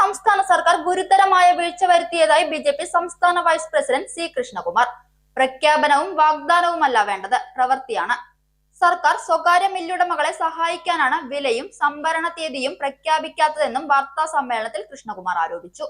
സംസ്ഥാന സർക്കാർ ഗുരുതരമായ വീഴ്ച വരുത്തിയതായി ബി ജെ പി സംസ്ഥാന വൈസ് പ്രസിഡന്റ് സി കൃഷ്ണകുമാർ. പ്രഖ്യാപനവും വാഗ്ദാനവുമല്ല വേണ്ടത് പ്രവൃത്തിയാണ്. സർക്കാർ സ്വകാര്യ മില്ലുടമകളെ സഹായിക്കാനാണ് വിലയും സംഭരണ തീയതിയും പ്രഖ്യാപിക്കാത്തതെന്നും വാർത്താ സമ്മേളനത്തിൽ കൃഷ്ണകുമാർ ആരോപിച്ചു.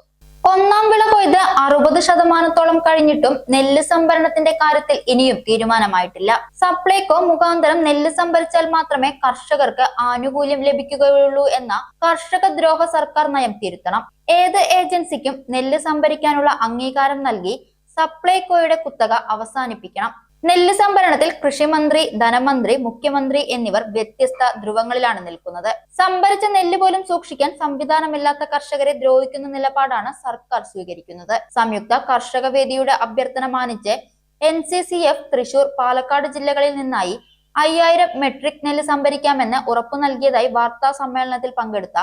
ഒന്നാം വിള കൊയ്ത് അറുപത് ശതമാനത്തോളം കഴിഞ്ഞിട്ടും നെല്ല് സംഭരണത്തിന്റെ കാര്യത്തിൽ ഇനിയും തീരുമാനമായിട്ടില്ല. സപ്ലൈകോ മുഖാന്തരം നെല്ല് സംഭരിച്ചാൽ മാത്രമേ കർഷകർക്ക് ആനുകൂല്യം ലഭിക്കുകയുള്ളൂ എന്ന കർഷക ദ്രോഹ സർക്കാർ നയം തിരുത്തണം. ഏത് ഏജൻസിക്കും നെല്ല് സംഭരിക്കാനുള്ള അംഗീകാരം നൽകി സപ്ലൈകോയുടെ കുത്തക അവസാനിപ്പിക്കണം. നെല്ല് സംഭരണത്തിൽ കൃഷിമന്ത്രി ധനമന്ത്രി മുഖ്യമന്ത്രി എന്നിവർ വ്യത്യസ്ത ധ്രുവങ്ങളിലാണ് നിൽക്കുന്നത്. സംഭരിച്ച നെല്ല് പോലും സൂക്ഷിക്കാൻ സംവിധാനമില്ലാത്ത കർഷകരെ ദ്രോഹിക്കുന്ന നിലപാടാണ് സർക്കാർ സ്വീകരിക്കുന്നത്. സംയുക്ത കർഷക വേദിയുടെ അഭ്യർത്ഥന മാനിച്ച് N C C F Thrissur Palakkad ജില്ലകളിൽ നിന്നായി അയ്യായിരം മെട്രിക് നെല്ല് സംഭരിക്കാമെന്ന് ഉറപ്പു നൽകിയതായി വാർത്താ സമ്മേളനത്തിൽ പങ്കെടുത്ത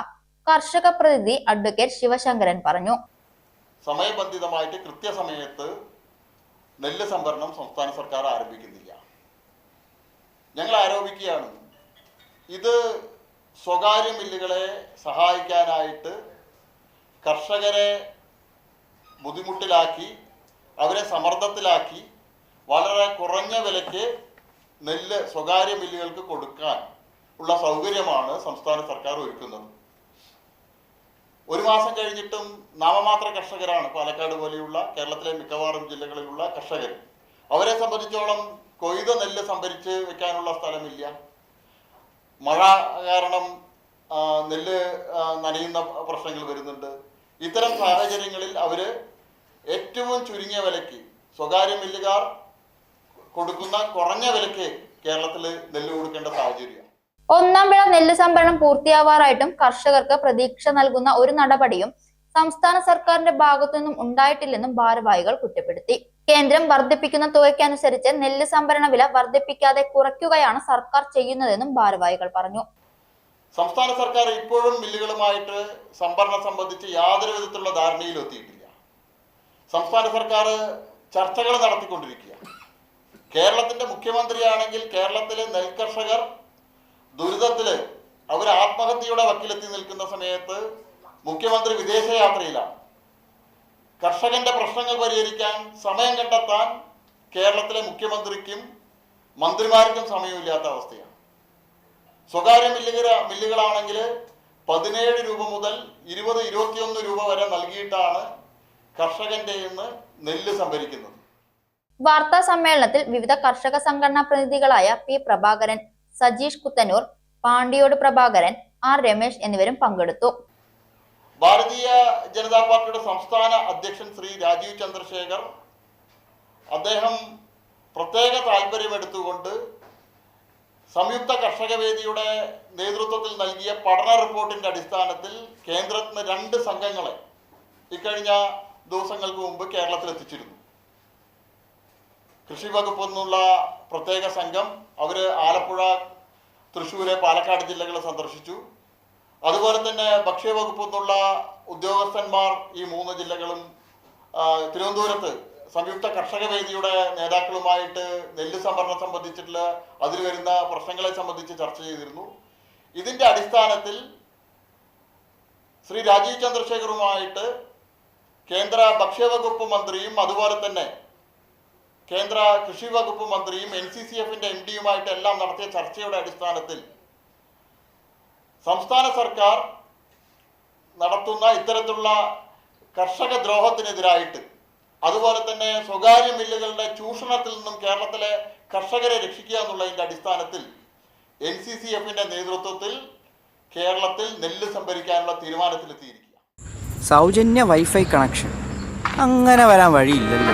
കർഷക പ്രതിനിധി അഡ്വക്കേറ്റ് ശിവശങ്കരൻ പറഞ്ഞു. സമയബന്ധിതമായിട്ട് കൃത്യസമയത്ത് നെല്ല് സംഭരണം സംസ്ഥാന സർക്കാർ ആരംഭിക്കുന്നില്ല ഞങ്ങൾ ആരോപിക്കുകയാണ്. ഇത് സ്വകാര്യ മില്ലുകളെ സഹായിക്കാനായിട്ട് കർഷകരെ ബുദ്ധിമുട്ടിലാക്കി അവരെ സമ്മർദ്ദത്തിലാക്കി വളരെ കുറഞ്ഞ വിലയ്ക്ക് നെല്ല് സ്വകാര്യ മില്ലുകൾക്ക് കൊടുക്കാൻ ഉള്ള സൗകര്യമാണ് സംസ്ഥാന സർക്കാർ ഒരുക്കുന്നത്. ഒരു മാസം കഴിഞ്ഞിട്ടും നാമമാത്ര കർഷകരാണ് പാലക്കാട് പോലെയുള്ള കേരളത്തിലെ മിക്കവാറും ജില്ലകളിലുള്ള കർഷകർ. അവരെ സംബന്ധിച്ചോളം കൊയ്ത നെല്ല് സംഭരിച്ച് വെക്കാനുള്ള സ്ഥലമില്ല. മഴ കാരണം നെല്ല് നനയുന്ന പ്രശ്നങ്ങൾ വരുന്നുണ്ട്. ഇത്തരം സാഹചര്യങ്ങളിൽ അവർ ഏറ്റവും ചുരുങ്ങിയ വിലയ്ക്ക് സ്വകാര്യ മില്ലുകാർ കൊടുക്കുന്ന കുറഞ്ഞ വിലയ്ക്ക് കേരളത്തിൽ നെല്ല് കൊടുക്കേണ്ട സാഹചര്യം. ഒന്നാം വിള നെല്ല് സംഭരണം പൂർത്തിയാവാറായിട്ടും കർഷകർക്ക് പ്രതീക്ഷ നൽകുന്ന ഒരു നടപടിയും സംസ്ഥാന സർക്കാരിന്റെ ഭാഗത്തു നിന്നും ഉണ്ടായിട്ടില്ലെന്നും ഭാരവാഹികൾ കുറ്റപ്പെടുത്തി. കേന്ദ്രം വർദ്ധിപ്പിക്കുന്ന തുകയ്ക്കനുസരിച്ച് നെല്ല് സംഭരണ വില വർദ്ധിപ്പിക്കാതെ കുറയ്ക്കുകയാണ് സർക്കാർ ചെയ്യുന്നതെന്നും ഭാരവാഹികൾ പറഞ്ഞു. സംസ്ഥാന സർക്കാർ ഇപ്പോഴും മില്ലുകളുമായിട്ട് സംഭരണം സംബന്ധിച്ച് യാതൊരു വിധത്തിലുള്ള ധാരണയിലും എത്തിയിട്ടില്ല. സംസ്ഥാന സർക്കാർ ചർച്ചകൾ നടത്തിക്കൊണ്ടിരിക്കുക കേരളത്തിന്റെ മുഖ്യമന്ത്രിയാണെങ്കിൽ കേരളത്തിലെ നെൽകർഷകർ ദുരിതത്തിൽ അവർ ആത്മഹത്യയുടെ വക്കിലെത്തി നിൽക്കുന്ന സമയത്ത് മുഖ്യമന്ത്രി വിദേശയാത്രയിലാണ്. കർഷകന്റെ പ്രശ്നങ്ങൾ പരിഹരിക്കാൻ സമയം കണ്ടെത്താൻ കേരളത്തിലെ മുഖ്യമന്ത്രിക്കും മന്ത്രിമാർക്കും സമയമില്ലാത്ത അവസ്ഥയാണ്. സ്വകാര്യ മില്ലുകൾ മില്ലുകളാണെങ്കിൽ പതിനേഴ് രൂപ മുതൽ ഇരുപത് ഇരുപത്തിയൊന്ന് രൂപ വരെ നൽകിയിട്ടാണ് കർഷകന്റെ ഇന്ന് നെല്ല് സംഭരിക്കുന്നത്. വാർത്താ സമ്മേളനത്തിൽ വിവിധ കർഷക സംഘടനാ പ്രതിനിധികളായ പി പ്രഭാകരൻ സജീഷ് കുത്തനൂർ പാണ്ടിയോട് പ്രഭാകരൻ ആർ രമേശ് എന്നിവരും പങ്കെടുത്തു. ഭാരതീയ ജനതാ പാർട്ടിയുടെ സംസ്ഥാന അധ്യക്ഷൻ ശ്രീ രാജീവ് ചന്ദ്രശേഖർ അദ്ദേഹം പ്രത്യേക താല്പര്യമെടുത്തുകൊണ്ട് സംയുക്ത കർഷക വേദിയുടെ നേതൃത്വത്തിൽ നൽകിയ പഠന റിപ്പോർട്ടിന്റെ അടിസ്ഥാനത്തിൽ കേന്ദ്രത്തിന് രണ്ട് സംഘങ്ങളെ ഇക്കഴിഞ്ഞ ദിവസങ്ങൾക്ക് മുമ്പ് കേരളത്തിൽ എത്തിച്ചിരുന്നു കൃഷി വകുപ്പിൽ നിന്നുള്ള പ്രത്യേക സംഘം അവർ ആലപ്പുഴ തൃശ്ശൂര് പാലക്കാട് ജില്ലകൾ സന്ദർശിച്ചു. അതുപോലെ തന്നെ ഭക്ഷ്യവകുപ്പ് നിന്നുള്ള ഉദ്യോഗസ്ഥന്മാർ ഈ മൂന്ന് ജില്ലകളും തിരുവനന്തപുരത്ത് സംയുക്ത കർഷക വേദിയുടെ നേതാക്കളുമായിട്ട് നെല്ല് സംഭരണം സംബന്ധിച്ചിട്ടുള്ള അതിൽ വരുന്ന പ്രശ്നങ്ങളെ സംബന്ധിച്ച് ചർച്ച ചെയ്തിരുന്നു. ഇതിന്റെ അടിസ്ഥാനത്തിൽ ശ്രീ രാജീവ് ചന്ദ്രശേഖറുമായിട്ട് കേന്ദ്ര ഭക്ഷ്യവകുപ്പ് മന്ത്രിയും അതുപോലെ തന്നെ കേന്ദ്ര കൃഷി വകുപ്പ് മന്ത്രിയും എൻ സി സി എഫിന്റെ എം ഡിയുമായിട്ട് എല്ലാം നടത്തിയ ചർച്ചയുടെ അടിസ്ഥാനത്തിൽ സംസ്ഥാന സർക്കാർ നടത്തുന്ന ഇത്തരത്തിലുള്ള കർഷക ദ്രോഹത്തിനെതിരായിട്ട് അതുപോലെ തന്നെ സ്വകാര്യ മില്ലുകളുടെ ചൂഷണത്തിൽ നിന്നും കേരളത്തിലെ കർഷകരെ രക്ഷിക്കുക എന്നുള്ളതിന്റെ അടിസ്ഥാനത്തിൽ എൻ സി സി എഫിന്റെ നേതൃത്വത്തിൽ കേരളത്തിൽ നെല്ല് സംഭരിക്കാനുള്ള തീരുമാനത്തിലെത്തിയിരിക്കുക സൗജന്യ വൈഫൈ കണക്ഷൻ. അങ്ങനെ വരാൻ വഴിയില്ലല്ലോ.